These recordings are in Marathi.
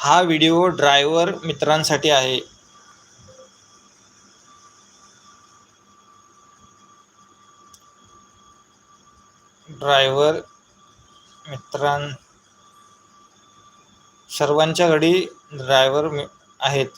हा व्हिडिओ ड्रायव्हर मित्रांसाठी आहे. ड्रायव्हर मित्रां सर्वांच्या घडी ड्रायव्हर आहेत.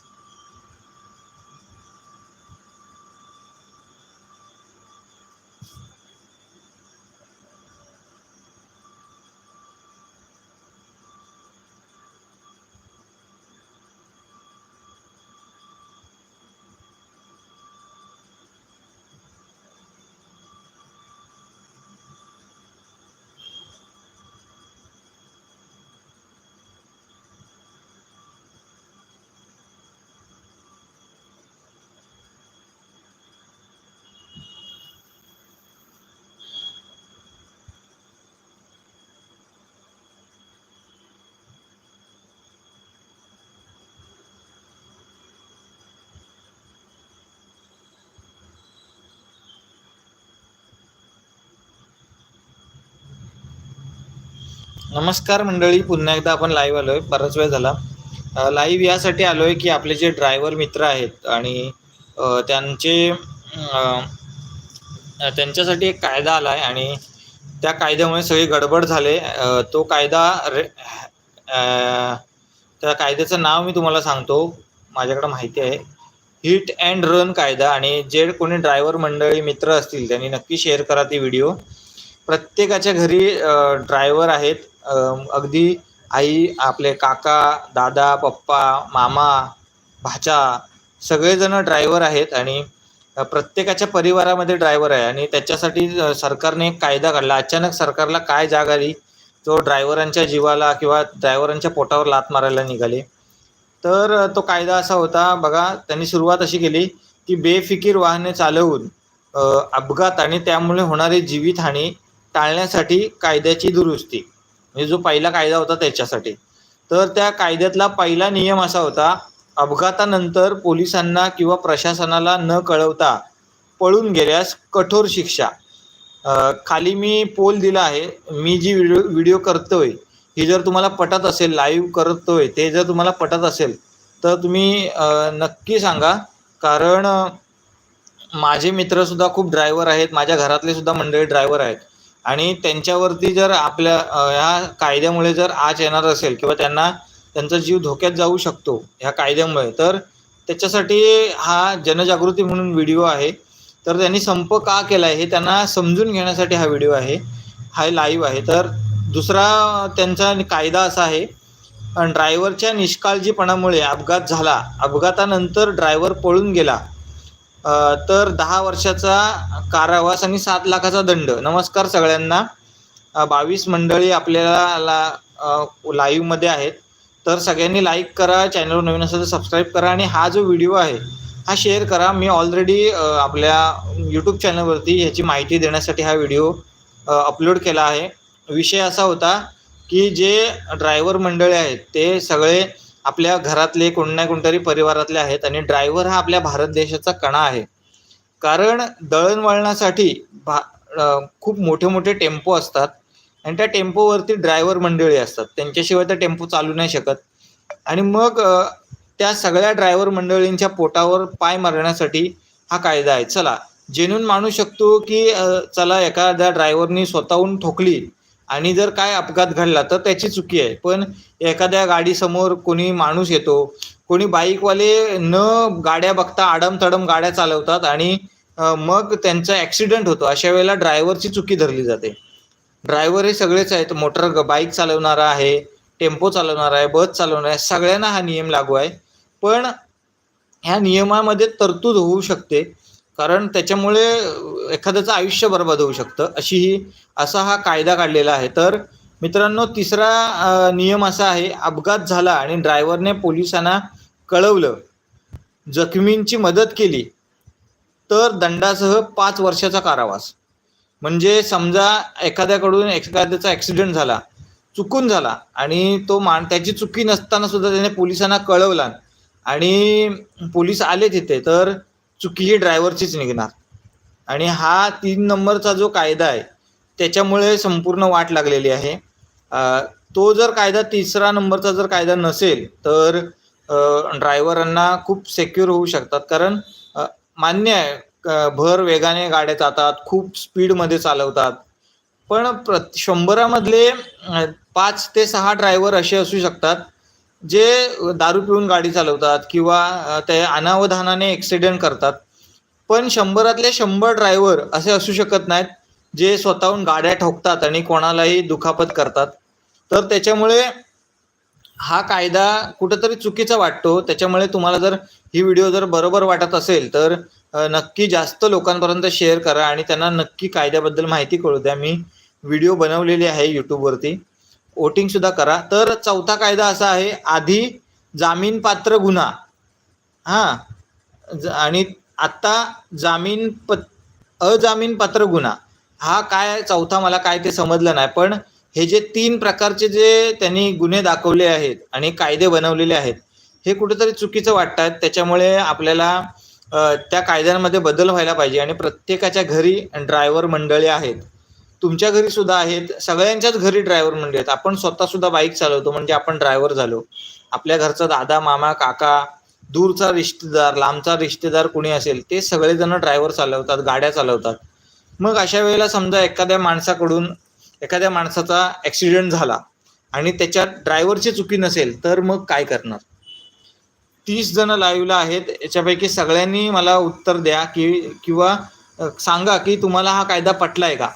नमस्कार मंडळी पुन्हा एकदा आपण लाईव्ह आलोय. बराच वेळ झाला. लाईव्ह यासाठी आलोय की आपले जे ड्रायव्हर मित्र आहेत आणि त्यांचे त्यांच्यासाठी एक कायदा आला आहे आणि त्या कायद्यामुळे सगळी गडबड झाले. तो कायदा रे त्या कायद्याचं नाव मी तुम्हाला सांगतो. माझ्याकडे माहिती आहे. हिट अँड रन कायदा आणि जे कोणी ड्रायव्हर मंडळी मित्र असतील त्यांनी नक्की शेअर करा ती व्हिडिओ प्रत्येकाच्या घरी ड्रायव्हर आहेत. अगदी आई आपले काका दादा पप्पा मामा भाचा सगळेजण ड्रायव्हर आहेत आणि प्रत्येकाच्या परिवारामध्ये ड्रायव्हर आहे आणि त्याच्यासाठी सरकारने एक कायदा काढला. अचानक सरकारला काय जाग आली? तो ड्रायव्हरांच्या जीवाला किंवा ड्रायव्हरांच्या पोटावर लात मारायला निघाले. तर तो कायदा असा होता बघा त्यांनी सुरुवात अशी केली की बेफिकीर वाहने चालवून अपघात आणि त्यामुळे होणारी जीवितहानी टाळण्यासाठी कायद्याची दुरुस्ती. म्हणजे जो पहिला कायदा होता त्याच्यासाठी. तर त्या कायद्यातला पहिला नियम असा होता अपघातानंतर पोलिसांना किंवा प्रशासनाला न कळवता पळून गेल्यास कठोर शिक्षा. खाली मी पोल दिला आहे मी जी व्हिडिओ व्हिडिओ करतोय ही जर तुम्हाला पटत असेल लाईव्ह करतोय ते जर तुम्हाला पटत असेल तर तुम्ही नक्की सांगा. कारण माझे मित्रसुद्धा खूप ड्रायव्हर आहेत माझ्या घरातले सुद्धा मंडळी ड्रायव्हर आहेत. आणि त्यांच्यावरती जर आपल्या ह्या कायद्यामुळे जर आज येणार असेल किंवा त्यांना त्यांचा जीव धोक्यात जाऊ शकतो ह्या कायद्यामुळे तर त्याच्यासाठी हा जनजागृती म्हणून व्हिडिओ आहे. तर त्यांनी संप का केला आहे हे त्यांना समजून घेण्यासाठी हा व्हिडिओ आहे. हा लाईव्ह आहे. तर दुसरा त्यांचा कायदा असा आहे ड्रायव्हरच्या निष्काळजीपणामुळे अपघात झाला. अपघातानंतर ड्रायव्हर पळून गेला. तर दहा वर्षाचा कारावास आणि सात लाखाचा दंड. नमस्कार सगळ्यांना. बावीस मंडळी आपल्याला लाईव्हमध्ये आहेत. तर सगळ्यांनी लाईक करा चॅनलवर नवीन असेल तर सबस्क्राईब करा आणि हा जो व्हिडिओ आहे हा शेअर करा. मी ऑलरेडी आपल्या यूट्यूब चॅनलवरती ह्याची माहिती देण्यासाठी हा व्हिडिओ अपलोड केला आहे. विषय असा होता की जे ड्रायव्हर मंडळी आहेत ते सगळे आपल्या घरातले कोण ना कोणतरी परिवारातले आहेत आणि ड्रायव्हर हा आपल्या भारत देशाचा कणा आहे. कारण दळणवळणासाठी भा खूप मोठे मोठे टेम्पो असतात आणि त्या टेम्पोवरती ड्रायव्हर मंडळी असतात. त्यांच्याशिवाय तर टेम्पो चालू नाही शकत. आणि मग त्या सगळ्या ड्रायव्हर मंडळींच्या पोटावर पाय मारण्यासाठी हा कायदा आहे. चला जेणून मानू शकतो की चला एखाद्या ड्रायव्हरनी स्वतःहून ठोकली आणि जर काय अपघात घडला तर त्याची चुकी आहे. पण एखाद्या गाडीसमोर कोणी माणूस येतो कोणी बाईकवाले न गाड्या बघता आडमतडम गाड्या चालवतात आणि मग त्यांचा ॲक्सिडेंट होतो. अशा वेळेला ड्रायव्हरची चुकी धरली जाते. ड्रायव्हर हे सगळेच आहेत. मोटर बाईक चालवणारा आहे टेम्पो चालवणारा आहे बस चालवणार आहे सगळ्यांना हा नियम लागू आहे. पण ह्या नियमामध्ये तरतूद होऊ शकते. कारण त्याच्यामुळे एखाद्याचं आयुष्य बर्बाद होऊ शकतं. अशी ही असा हा कायदा काढलेला आहे. तर मित्रांनो तिसरा नियम असा आहे अपघात झाला आणि ड्रायव्हरने पोलिसांना कळवलं जखमींची मदत केली तर दंडासह पाच वर्षाचा कारावास. म्हणजे समजा एखाद्याकडून एखाद्याचा ॲक्सिडेंट झाला चुकून झाला आणि तो मान त्याची चुकी नसताना सुद्धा त्याने पोलिसांना कळवला आणि पोलीस आले तिथे तर चुकी ही ड्रायव्हरचीच निघणार. आणि हा तीन नंबरचा जो कायदा आहे त्याच्यामुळे संपूर्ण वाट लागलेली आहे. तो जर कायदा तिसरा नंबरचा जर कायदा नसेल तर ड्रायव्हरांना खूप सेक्युअर होऊ शकतात. कारण मान्य आहे भर वेगाने गाड्या जातात खूप स्पीडमध्ये चालवतात. पण प्र शंभरामधले पाच ते सहा ड्रायव्हर असे असू शकतात जे दारू पिऊन गाडी चालवतात किंवा ते अनावधानाने ॲक्सिडेंट करतात पण शंभरातले शंभर ड्रायव्हर असे असू शकत नाहीत जे स्वतःहून गाड्या ठोकतात आणि कोणालाही दुखापत करतात. तर त्याच्यामुळे हा कायदा कुठंतरी चुकीचा वाटतो. त्याच्यामुळे तुम्हाला जर ही व्हिडिओ जर बरोबर वाटत असेल तर नक्की जास्त लोकांपर्यंत शेअर करा आणि त्यांना नक्की कायद्याबद्दल माहिती कळू द्या. मी व्हिडिओ बनवलेली आहे यूट्यूबवरती वोटिंग सुद्धा करा. तर चौथा कायदा असा आहे आधी जामीन पात्र गुन्हा. हां. ज- आणि आत्ता जामीन प अजामीन पात्र गुन्हा. हा काय चौथा मला काय ते समजलं नाही पण हे जे तीन प्रकारचे जे त्यांनी गुन्हे दाखवले आहेत आणि कायदे बनवलेले आहेत हे कुठेतरी चुकीचं वाटतात त्याच्यामुळे आपल्याला त्या कायद्यांमध्ये बदल व्हायला पाहिजे आणि प्रत्येकाच्या घरी ड्रायव्हर मंडळी आहेत. तुमच्या घरी सुद्धा आहेत. सगळ्यांच्याच घरी ड्रायव्हर मंडळी आहेत. आपण स्वतः सुद्धा बाईक चालवतो म्हणजे आपण ड्रायव्हर झालो. आपल्या घरचा दादा मामा काका दूरचा रिश्तेदार लांबचा रिश्तेदार कुणी असेल ते सगळेजण ड्रायव्हर चालवतात गाड्या चालवतात. मग अशा वेळेला समजा एखाद्या माणसाकडून एखाद्या माणसाचा ॲक्सिडेंट झाला आणि त्याच्यात ड्रायव्हरची चुकी नसेल तर मग काय करणार? तीस जण लाईव्हला आहेत. याच्यापैकी सगळ्यांनी मला उत्तर द्या की किंवा सांगा की तुम्हाला हा कायदा पटलाय का?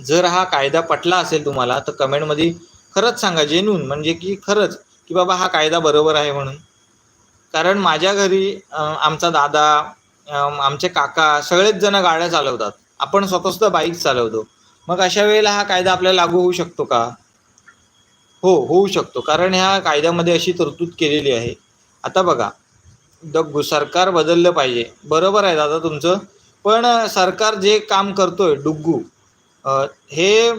जर हा कायदा पटला असेल तुम्हाला तर कमेंटमध्ये खरंच सांगा जेन्यून म्हणजे की खरंच की बाबा हा कायदा बरोबर आहे म्हणून. कारण माझ्या घरी आमचा दादा आमचे काका सगळेच जण गाड्या चालवतात. आपण स्वतः बाईक चालवतो. मग अशा वेळेला हा कायदा आपल्याला लागू होऊ शकतो का? हो होऊ शकतो. कारण ह्या कायद्यामध्ये अशी तरतूद केलेली आहे. आता बघा द सरकार बदललं पाहिजे. बरोबर आहे दादा तुमचं. पण सरकार जे काम करतोय डुग्गू हे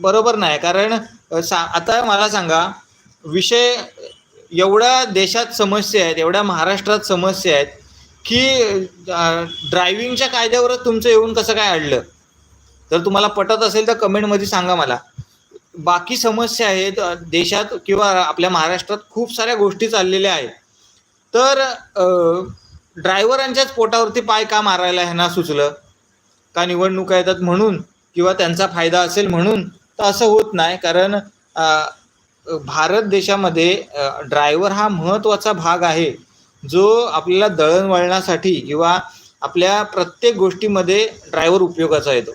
बरोबर नाही. कारण सा आता मला सांगा विषय एवढ्या देशात समस्या आहेत एवढ्या महाराष्ट्रात समस्या आहेत की ड्रायव्हिंगच्या कायद्यावरच तुमचं येऊन कसं काय अडलं? जर तुम्हाला पटत असेल तर कमेंटमध्ये सांगा मला. बाकी समस्या आहेत देशात किंवा आपल्या महाराष्ट्रात खूप साऱ्या गोष्टी चाललेल्या आहेत. तर ड्रायव्हरांच्याच पोटावरती पाय का मारायला ह्यांना सुचलं? का निवडणुका येतात म्हणून? किंवा त्यांचा फायदा असेल म्हणून तर असं होत नाही. कारण भारत देशामध्ये ड्रायव्हर हा महत्त्वाचा भाग आहे. जो आपल्याला दळणवळणासाठी किंवा आपल्या प्रत्येक गोष्टीमध्ये ड्रायव्हर उपयोगाचा येतो.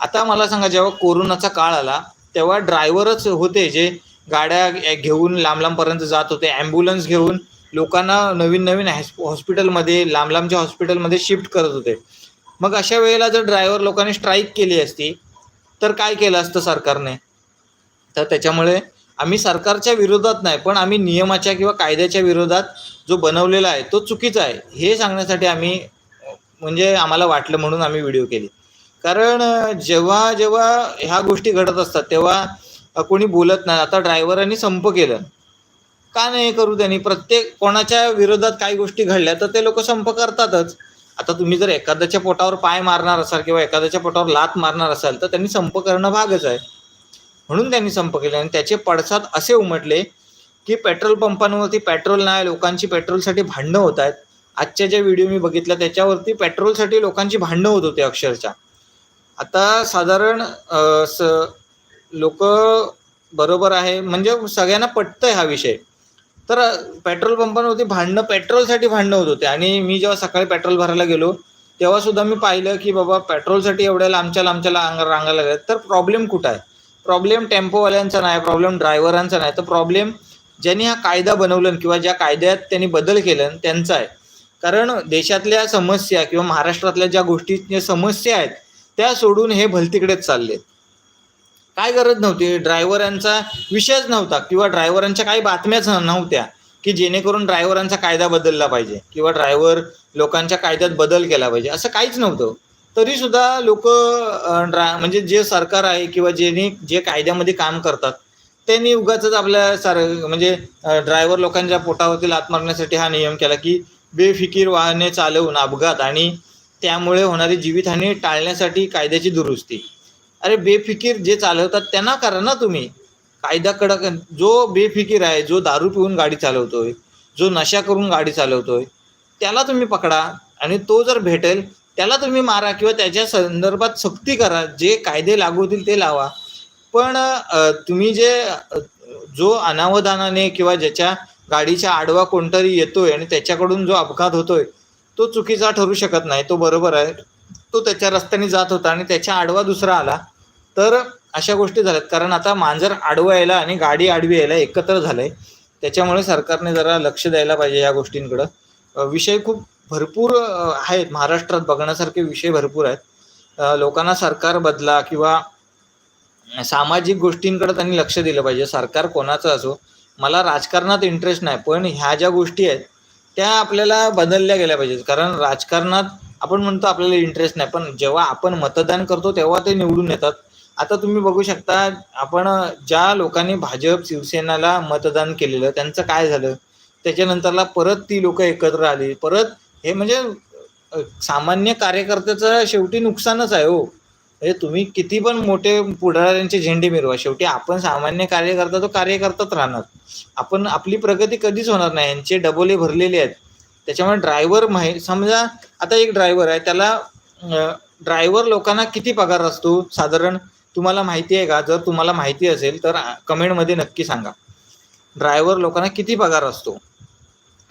आता मला सांगा जेव्हा कोरोनाचा काळ आला तेव्हा ड्रायव्हरच होते जे गाड्या घेऊन लांब लांबपर्यंत जात होते. ॲम्ब्युलन्स घेऊन लोकांना नवीन नवीन हॉस्पिटलमध्ये लांब लांबच्या हॉस्पिटलमध्ये शिफ्ट करत होते. मग अशा वेळेला जर ड्रायव्हर लोकांनी स्ट्राईक केली असती तर काय केलं असतं सरकारने? तर त्याच्यामुळे आम्ही सरकारच्या विरोधात नाही पण आम्ही नियमाच्या किंवा कायद्याच्या विरोधात जो बनवलेला आहे तो चुकीचा आहे. हे सांगण्यासाठी आम्ही म्हणजे आम्हाला वाटलं म्हणून आम्ही व्हिडिओ केली. कारण जेव्हा जेव्हा ह्या गोष्टी घडत असतात तेव्हा कोणी बोलत नाही. आता ड्रायव्हरांनी संप केलं. का नाही करू त्यांनी? प्रत्येक कोणाच्या विरोधात काही गोष्टी घडल्या तर ते लोक संप करतातच. आता तुम्ही जर एखाद्याच्या पोटावर पाय मारणार असाल किंवा एखाद्याच्या पोटावर लात मारणार असाल तर त्यांनी संप करणं भागच आहे. म्हणून त्यांनी संप केले आणि त्याचे पडसाद असे उमटले की पेट्रोल पंपांवरती पेट्रोल नाही लोकांची पेट्रोलसाठी भांडणं होत आहेत. आजच्या ज्या व्हिडिओ मी बघितल्या त्याच्यावरती पेट्रोलसाठी लोकांची भांडणं होत होती अक्षरशः. आता साधारण स लोक बरोबर आहे म्हणजे सगळ्यांना पटतंय हा विषय. तर पेट्रोल पंपांवरती भांडणं पेट्रोलसाठी भांडणं होत होते. आणि मी जेव्हा सकाळी पेट्रोल भरायला गेलो तेव्हा सुद्धा मी पाहिलं की बाबा पेट्रोलसाठी एवढ्या लांबच्या लांबच्या लांग रांगा लागल्या तर प्रॉब्लेम कुठं आहे? प्रॉब्लेम टेम्पोवाल्यांचा नाही प्रॉब्लेम ड्रायव्हरांचा नाही. तर प्रॉब्लेम ज्यांनी हा कायदा बनवलं किंवा ज्या कायद्यात त्यांनी बदल केलं त्यांचा आहे. कारण देशातल्या समस्या किंवा महाराष्ट्रातल्या ज्या गोष्टी समस्या आहेत त्या सोडून हे भलतीकडेच चालले आहेत काय गरज नव्हती? ड्रायव्हरांचा विषयच नव्हता किंवा ड्रायव्हरांच्या काही बातम्याच नव्हत्या की जेणेकरून ड्रायव्हरांचा कायदा बदलला पाहिजे किंवा ड्रायव्हर लोकांच्या कायद्यात बदल केला पाहिजे. असं काहीच नव्हतं. तरी सुद्धा लोक ड्रा म्हणजे जे सरकार आहे किंवा ज्यांनी जे कायद्यामध्ये काम करतात त्यांनी उगाच आपल्या सार म्हणजे ड्रायव्हर लोकांच्या पोटावरती लात मारण्यासाठी हा नियम केला की बेफिकीर वाहने चालवून अपघात आणि त्यामुळे होणारी जीवितहानी टाळण्यासाठी कायद्याची दुरुस्ती. अरे बेफिकीर जे चालवतात त्यांना करा ना तुम्ही. कायदा कडक जो बेफिकीर आहे जो दारू पिऊन गाडी चालवतोय जो नशा करून गाडी चालवतोय त्याला तुम्ही पकडा आणि तो जर भेटेल त्याला तुम्ही मारा किंवा त्याच्या संदर्भात सक्ती करा. जे कायदे लागू होतील ते लावा. पण तुम्ही जे जो अनावधानाने किंवा ज्याच्या गाडीच्या आडवा कोणतरी येतोय आणि त्याच्याकडून जो अपघात होतोय तो चुकीचा ठरू शकत नाही. तो बरोबर आहे. तो त्याच्या रस्त्याने जात होता आणि त्याच्या आडवा दुसरा आला. तर अशा गोष्टी झाल्यात. कारण आता मांजर आडवं यायला आणि गाडी आडवी यायला एकत्र झालं आहे त्याच्यामुळे सरकारने जरा लक्ष द्यायला पाहिजे या गोष्टींकडं. विषय खूप भरपूर आहेत. महाराष्ट्रात बघण्यासारखे विषय भरपूर आहेत. लोकांना सरकार बदला किंवा सामाजिक गोष्टींकडे त्यांनी लक्ष दिलं पाहिजे. सरकार कोणाचं असो. मला राजकारणात इंटरेस्ट नाही पण ह्या ज्या गोष्टी आहेत त्या आपल्याला बदलल्या गेल्या पाहिजेत. कारण राजकारणात आपण म्हणतो आपल्याला इंटरेस्ट नाही पण जेव्हा आपण मतदान करतो तेव्हा ते निवडून येतात. आता तुम्ही बघू शकता आपण ज्या लोकांनी भाजप शिवसेनाला मतदान केलेलं त्यांचं काय झालं? त्याच्यानंतरला परत ती लोक एकत्र आली. परत हे म्हणजे सामान्य कार्यकर्त्याचं शेवटी नुकसानच आहे हो. म्हणजे तुम्ही किती पण मोठे पुढाऱ्यांचे झेंडे मिरवा. शेवटी आपण सामान्य कार्यकर्ता तो कार्यकर्ताच राहणार. आपण आपली प्रगती कधीच होणार नाही. यांचे डबोले भरलेले आहेत. त्याच्यामुळे ड्रायव्हर माहि समजा आता एक ड्रायव्हर आहे त्याला ड्रायव्हर लोकांना किती पगार असतो? साधारण तुम्हाला माहिती आहे का? जर तुम्हाला माहिती असेल तर कमेंटमध्ये नक्की सांगा. ड्रायव्हर लोकांना किती पगार असतो?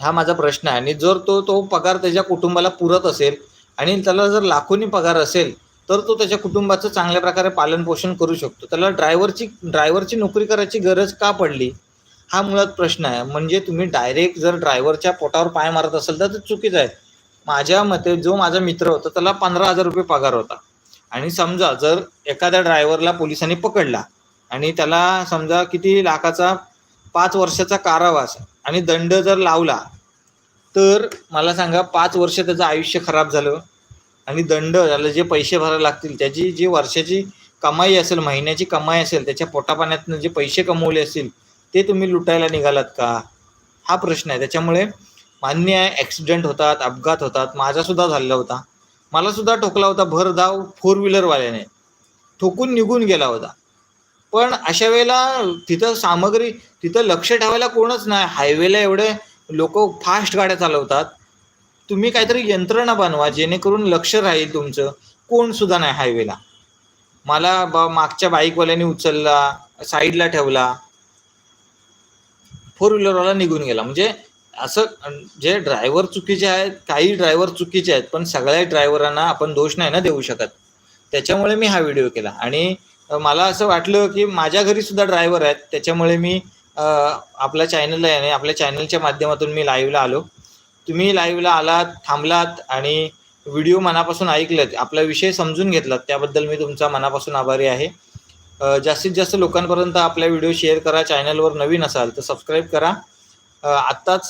हा माझा प्रश्न आहे. आणि जर तो तो पगार त्याच्या कुटुंबाला पुरत असेल आणि त्याला जर लाखोनी पगार असेल तर तो त्याच्या कुटुंबाचं चांगल्या प्रकारे पालनपोषण करू शकतो. त्याला ड्रायव्हरची ड्रायव्हरची नोकरी करायची गरज का पडली? हा मुळात प्रश्न आहे. म्हणजे तुम्ही डायरेक्ट जर ड्रायव्हरच्या पोटावर पाय मारत असेल तर ते चुकीचं आहे. माझ्या मते जो माझा मित्र होता त्याला पंधरा हजार रुपये पगार होता. आणि समजा जर एखाद्या ड्रायव्हरला पोलिसांनी पकडला आणि त्याला समजा किती लाखाचा पाच वर्षाचा कारावास आणि दंड जर लावला तर मला सांगा पाच वर्ष त्याचं आयुष्य खराब झालं आणि दंड त्याला जे पैसे भरायला लागतील त्याची जी वर्षाची कमाई असेल महिन्याची कमाई असेल त्याच्या पोटापाण्यातनं जे पैसे कमवले असतील ते तुम्ही लुटायला निघालात का? हा प्रश्न आहे. त्याच्यामुळे मान्य आहे ॲक्सिडेंट होतात अपघात होतात. माझासुद्धा झालेला होता. मलासुद्धा ठोकला होता भरधाव फोर व्हीलरवाल्याने ठोकून निघून गेला होता. पण अशा वेळेला तिथं सामग्री तिथं लक्ष ठेवायला कोणच नाही. हायवेला एवढे लोक फास्ट गाड्या चालवतात. तुम्ही काहीतरी यंत्रणा बनवा जेणेकरून लक्ष राहील तुमचं. कोण सुद्धा नाही हायवेला. मला बा मागच्या बाईकवाल्याने उचलला साईडला ठेवला. फोर व्हीलरवाला निघून गेला. म्हणजे असं जे ड्रायव्हर चुकीचे आहेत काही ड्रायव्हर चुकीचे आहेत पण सगळ्या ड्रायव्हरांना आपण दोष नाही ना देऊ शकत. त्याच्यामुळे मी हा व्हिडिओ केला. आणि मला असं वाटलं की माझ्या घरी सुद्धा ड्रायव्हर आहेत. त्याच्यामुळे मी आपल्या चॅनलला याने आपल्या चॅनलच्या माध्यमातून मी लाईव्हला आलो. तुम्ही लाईव्हला आलात थांबलात आणि व्हिडिओ मनापासून ऐकलेत. आपला विषय समजून घेतलात. त्याबद्दल मी तुमचा मनापासून आभारी आहे. जास्तीत जास्त लोकांपर्यंत आपला व्हिडिओ शेअर करा चॅनलवर नवीन असाल तर सबस्क्राईब करा. आत्ताच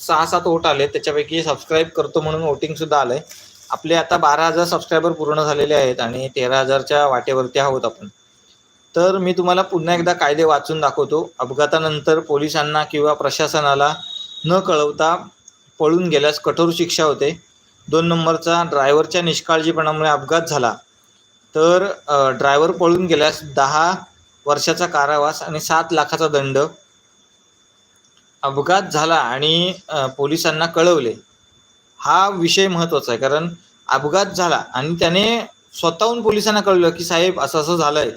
सहा सात वोट आले त्याच्यापैकी सबस्क्राईब करतो म्हणून वोटिंगसुद्धा आलं आहे आपले आता बारा हजार सबस्क्रायबर पूर्ण झालेले आहेत आणि तेरा हजारच्या वाटेवरती आहोत आपण. तर मी तुम्हाला पुन्हा एकदा कायदे वाचून दाखवतो. अपघातानंतर पोलिसांना किंवा प्रशासनाला न कळवता पळून गेल्यास कठोर शिक्षा होते. दोन नंबरचा ड्रायव्हरच्या निष्काळजीपणामुळे अपघात झाला. तर ड्रायव्हर पळून गेल्यास दहा वर्षाचा कारावास आणि सात लाखाचा दंड अपघात झाला आणि पोलिसांना कळवले. हा विषय महत्त्वाचा आहे कारण अपघात झाला आणि त्याने स्वतःहून पोलिसांना कळलं की साहेब असं असं झालंय.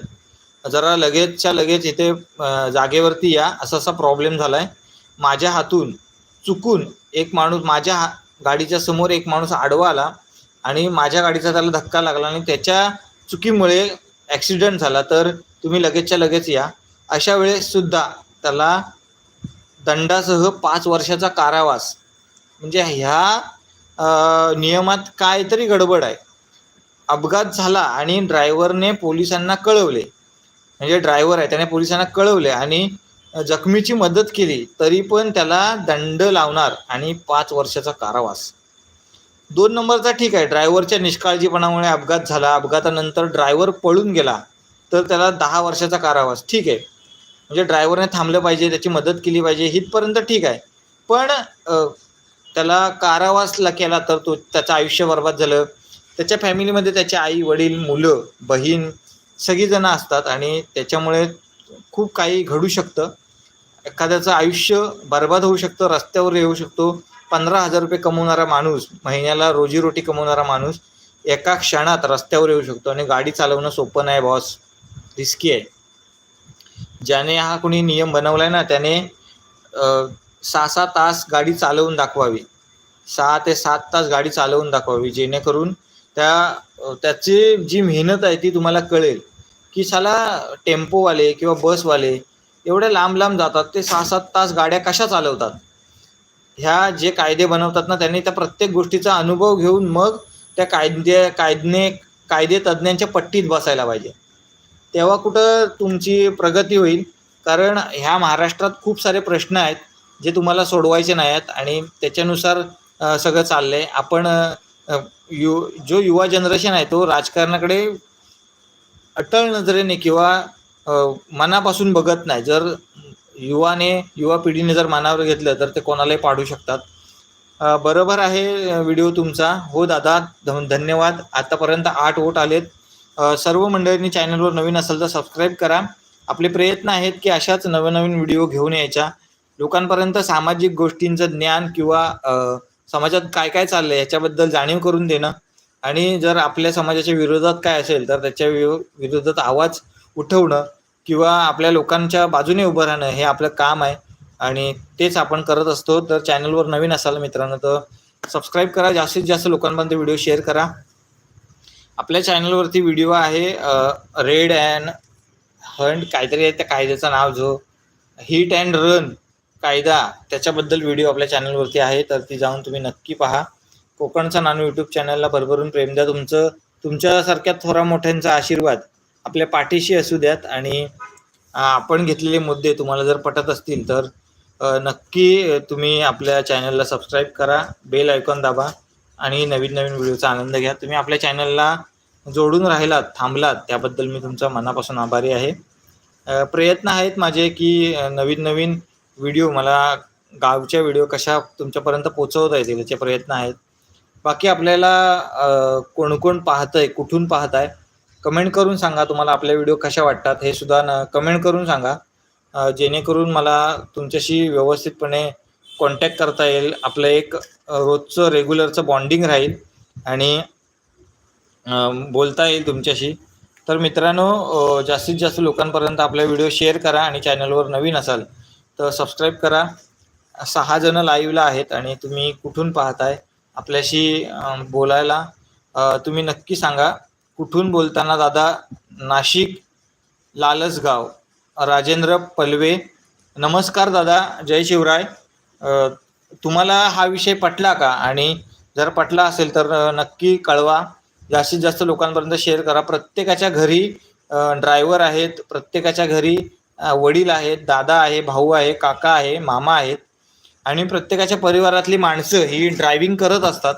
जरा लगेचच्या लगेच इथे जागेवरती या असा असा प्रॉब्लेम झालाय. माझ्या हातून चुकून एक माणूस माझ्या हा- गाडीच्या समोर एक माणूस आडवा आला आणि माझ्या गाडीचा त्याला धक्का लागला आणि त्याच्या चुकीमुळे ॲक्सिडेंट झाला तर तुम्ही लगेचच्या लगेच या. अशा वेळेससुद्धा त्याला दंडासह पाच वर्षाचा कारावास. म्हणजे ह्या नियमात काहीतरी गडबड आहे. अपघात झाला आणि ड्रायव्हरने पोलिसांना कळवले. म्हणजे ड्रायव्हर आहे त्याने पोलिसांना कळवले आणि जखमीची मदत केली तरी पण त्याला दंड लावणार आणि पाच वर्षाचा कारावास. दोन नंबरचा ठीक आहे. ड्रायव्हरच्या निष्काळजीपणामुळे अपघात झाला. अपघातानंतर ड्रायव्हर पळून गेला. तर त्याला दहा वर्षाचा कारावास. ठीक आहे. म्हणजे ड्रायव्हरने थांबलं पाहिजे त्याची मदत केली पाहिजे इथपर्यंत ठीक आहे. पण त्याला कारावासला केला तर तो त्याचं आयुष्य बर्बाद झालं. त्याच्या फॅमिलीमध्ये त्याचे आई वडील मुलं बहीण सगळीजणं असतात आणि त्याच्यामुळे खूप काही घडू शकतं. एखाद्याचं आयुष्य बर्बाद होऊ शकतं रस्त्यावर येऊ शकतो. पंधरा हजार रुपये कमवणारा माणूस महिन्याला रोजीरोटी कमवणारा माणूस एका क्षणात रस्त्यावर येऊ शकतो आणि गाडी चालवणं सोपं नाही बॉस रिस्की आहे. ज्याने हा कोणी नियम बनवलाय ना त्याने सहा सहा तास गाडी चालवून दाखवावी. सहा ते सात तास गाडी चालवून दाखवावी जेणेकरून त्या त्याची जी मेहनत आहे ती तुम्हाला कळेल. की साला टेम्पोवाले किंवा बसवाले एवढे लांब लांब जातात ते सहा सात तास गाड्या कशा चालवतात? ह्या जे कायदे बनवतात ना त्यांनी त्या प्रत्येक गोष्टीचा अनुभव घेऊन मग त्या कायदे कायदे कायदे तज्ज्ञांच्या पट्टीत बसायला पाहिजे. तेव्हा कुठं तुमची प्रगती होईल. कारण ह्या महाराष्ट्रात खूप सारे प्रश्न आहेत जे तुम्हाला सोडवायचे नाही आहेत आणि त्याच्यानुसार सगळं चाललं आहे आपण यु जो युवा जनरेशन आहे तो राजकारणाकडे अटळ नजरेने किंवा मनापासून बघत नाही. जर युवाने युवा पिढीने जर मनावर घेतलं तर ते कोणालाही पाडू शकतात. बरोबर आहे व्हिडिओ तुमचा. हो दादा धन्यवाद. आतापर्यंत आठ वोट आलेत. सर्व मंडळींनी चॅनलवर नवीन असेल तर सबस्क्राईब करा. आपले प्रयत्न आहेत की अशाच नवनवीन नवीन व्हिडिओ घेऊन यायच्या. लोकांपर्यंत सामाजिक गोष्टींचं ज्ञान किंवा समाजात काय काय चाललंय याच्याबद्दल जाणीव करून देणं. आणि जर आपल्या समाजाच्या विरोधात काय असेल तर त्याच्या विरोधात आवाज उठवणं. किंवा आपल्या लोकांच्या बाजूने उभं राहणं हे आपलं काम आहे. आणि तेच आपण करत असतो. तर चॅनलवर नवीन असाल मित्रांनो तर सबस्क्राईब करा. जास्तीत जास्त लोकांपर्यंत व्हिडिओ शेअर करा. आपल्या चॅनलवरती व्हिडिओ आहे रेड अँड हंड काहीतरी आहे त्या कायद्याचं नाव जो हिट अँड रन कायदा त्याच्याबद्दल व्हिडिओ आपल्या चॅनलवरती आहे. तर ती जाऊन तुम्ही नक्की पहा. कोकणचा नानू यूट्यूब चॅनलला भरभरून प्रेम द्या. तुमचं तुमच्यासारख्या थोरा मोठ्यांचा आशीर्वाद आपल्या पाठीशी असू द्यात आणि आपण घेतलेले मुद्दे तुम्हाला जर पटत असतील तर नक्की तुम्ही आपल्या चॅनलला सबस्क्राईब करा बेल आयकॉन दाबा आणि नवीन नवीन व्हिडिओचा आनंद घ्या. तुम्ही आपल्या चॅनलला जोडून राहिलात थांबलात त्याबद्दल मी तुमचा मनापासून आभारी आहे. प्रयत्न आहेत माझे की नवीन नवीन व्हिडिओ मला गावच्या व्हिडिओ कशा तुमच्यापर्यंत पोचवता येतील याचे प्रयत्न आहेत. बाकी आपल्याला कोण कोण कोण पाहतंय कुठून पाहताय कमेंट करून सांगा तुम्हाला आपल्या व्हिडिओ कशा वाटतात. हे सुद्धा न कमेंट करून सांगा. जेणेकरून मला तुमच्याशी व्यवस्थितपणे कॉन्टॅक्ट करता येईल. आपलं एक रोजचं रेग्युलरचं बॉन्डिंग राहील आणि बोलता येईल तुमच्याशी. तर मित्रांनो जास्तीत जास्त लोकांपर्यंत आपला व्हिडिओ शेअर करा आणि चॅनलवर नवीन असाल तर सबस्क्राईब करा. सहा जण लाईव्हला आहेत आणि तुम्ही कुठून पाहताय? आपल्याशी बोलायला तुम्ही नक्की सांगा. कुठून बोलताना दादा? नाशिक लालसगाव. राजेंद्र पलवे. नमस्कार दादा जय शिवराय. तुम्हाला हा विषय पटला का? आणि जर पटला असेल तर नक्की कळवा. जास्तीत जास्त लोकांपर्यंत शेअर करा. प्रत्येकाच्या घरी ड्रायव्हर आहेत. प्रत्येकाच्या घरी वडील आहेत. दादा आहे भाऊ आहे काका आहे मामा आहेत. आणि प्रत्येकाच्या परिवारातली माणसं ही ड्रायव्हिंग करत असतात.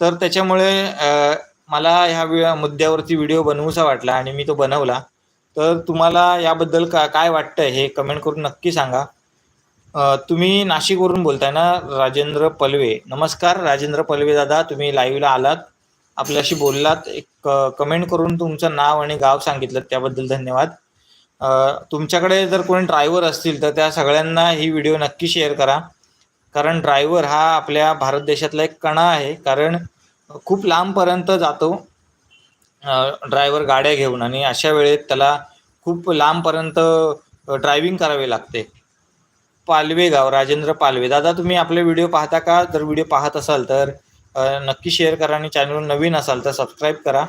तर त्याच्यामुळे मला ह्या मुद्द्यावरती व्हिडिओ बनवूसा वाटला आणि मी तो बनवला. तर तुम्हाला याबद्दल का काय वाटतंय हे कमेंट करून नक्की सांगा. तुम्ही नाशिकवरून बोलताय ना राजेंद्र पलवे. नमस्कार राजेंद्र पलवे दादा तुम्ही लाईव्हला आलात. आपल्याशी बोललात. एक कमेंट करून तुमचं नाव आणि गाव सांगितलं त्याबद्दल धन्यवाद. तुमच्याकडे जर कोणी ड्रायव्हर असतील तर त्या सगळ्यांना ही व्हिडिओ नक्की शेअर करा. कारण ड्रायव्हर हा आपल्या भारत देशातला एक कणा आहे. कारण खूप लांबपर्यंत जातो ड्रायव्हर गाड्या घेऊन आणि अशा वेळेत त्याला खूप लांबपर्यंत ड्रायव्हिंग करावे लागते. पालवे गाव राजेंद्र पालवे. दादा तुम्ही आपले व्हिडिओ पाहता का? जर व्हिडिओ पाहत असाल तर नक्की शेअर करा आणि चॅनलवर नवीन असाल तर सबस्क्राईब करा.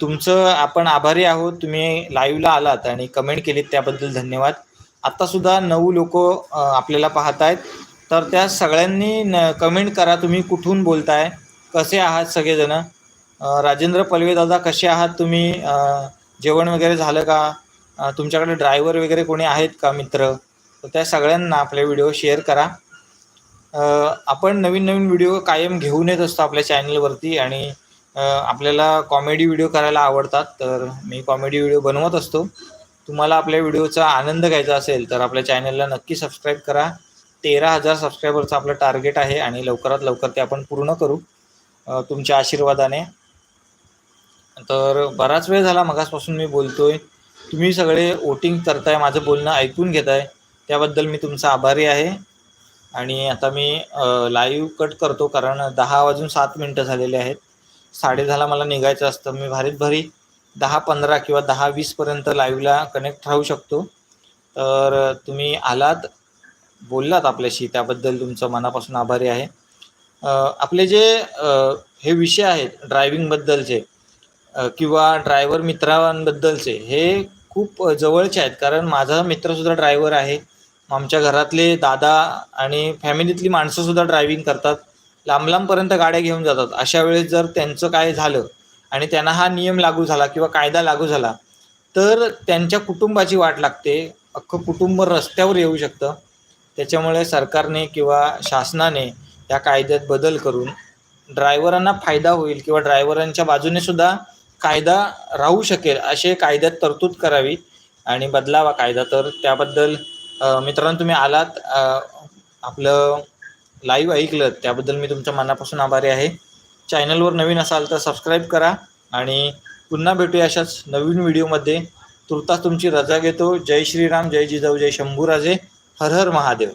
तुमचं आपण आभारी आहोत. तुम्ही लाईव्हला आलात आणि कमेंट केलीत त्याबद्दल धन्यवाद. आत्तासुद्धा नऊ लोक आपल्याला पाहत आहेत तर त्या सगळ्यांनी न कमेंट करा. तुम्ही कुठून बोलताय? कसे आहात सगळेजण? राजेंद्र पलवे दादा कसे आहात तुम्ही? जेवण वगैरे झालं का? तुमच्याकडे ड्रायव्हर वगैरे कोणी आहेत का मित्र? तर त्या सगळ्यांना आपले व्हिडिओ शेअर करा. आपण नवीन नवीन व्हिडिओ कायम घेऊन येत असतो आपल्या चॅनलवरती आणि आपल्याला कॉमेडी व्हिडिओ करायला आवडतात तर मी कॉमेडी व्हिडिओ बनवत असतो. तुम्हाला आपल्या व्हिडिओचा आनंद घ्यायचा असेल तर आपल्या चॅनलला नक्की सबस्क्राईब करा. तेरा हजार सबस्क्रायबरचं आपलं टार्गेट आहे आणि लवकरात लवकर ते आपण पूर्ण करू. तुमच्या आशीर्वादाने. तर बराच वेळ झाला मगासपासून मी बोलतोय. तुम्ही सगळे वोटिंग करताय माझं बोलणं ऐकून घेताय. त्याबद्दल मी तुमचा आभारी आहे. आणि आता मी लाईव्ह कट करतो कारण दहा वाजून सात मिनटं झालेले आहेत. साडे दहाला मला निघायचं असतं. मी भारीत भारी दहा पंधरा किंवा दहा वीसपर्यंत लाईव्हला कनेक्ट राहू शकतो. तर तुम्ही आलात बोललात आपल्याशी. त्याबद्दल तुमचं मनापासून आभारी आहे. आपले जे हे विषय आहेत ड्रायव्हिंगबद्दलचे किंवा ड्रायव्हर मित्रांबद्दलचे हे खूप जवळचे आहेत. कारण माझा मित्रसुद्धा ड्रायव्हर आहे. आमच्या घरातले दादा आणि फॅमिलीतली माणसंसुद्धा ड्रायव्हिंग करतात. लांब लांबपर्यंत गाड्या घेऊन जातात. अशा वेळेस जर त्यांचं काय झालं आणि त्यांना हा नियम लागू झाला किंवा कायदा लागू झाला तर त्यांच्या कुटुंबाची वाट लागते. अख्खं कुटुंब रस्त्यावर येऊ शकतं. त्याच्यामुळे सरकारने किंवा शासनाने या कायद्यात बदल करून ड्रायव्हरांना फायदा होईल किंवा ड्रायव्हरांच्या बाजूने सुद्धा कायदा राहू शकेल असे कायद्यात तरतूद करावी आणि बदलावा कायदा. तर त्याबद्दल मित्रांनो तुम्ही आलात. आपलं लाईव्ह ऐकलं त्याबद्दल मी तुमच्या मनापासून आभारी आहे. चॅनलवर नवीन असाल तर सबस्क्राईब करा आणि पुन्हा भेटूया अशाच नवीन व्हिडिओमध्ये तुर्तास तुमची रजा घेतो. जय श्रीराम जय जिजाऊ जय शंभूराजे. हर हर महादेव.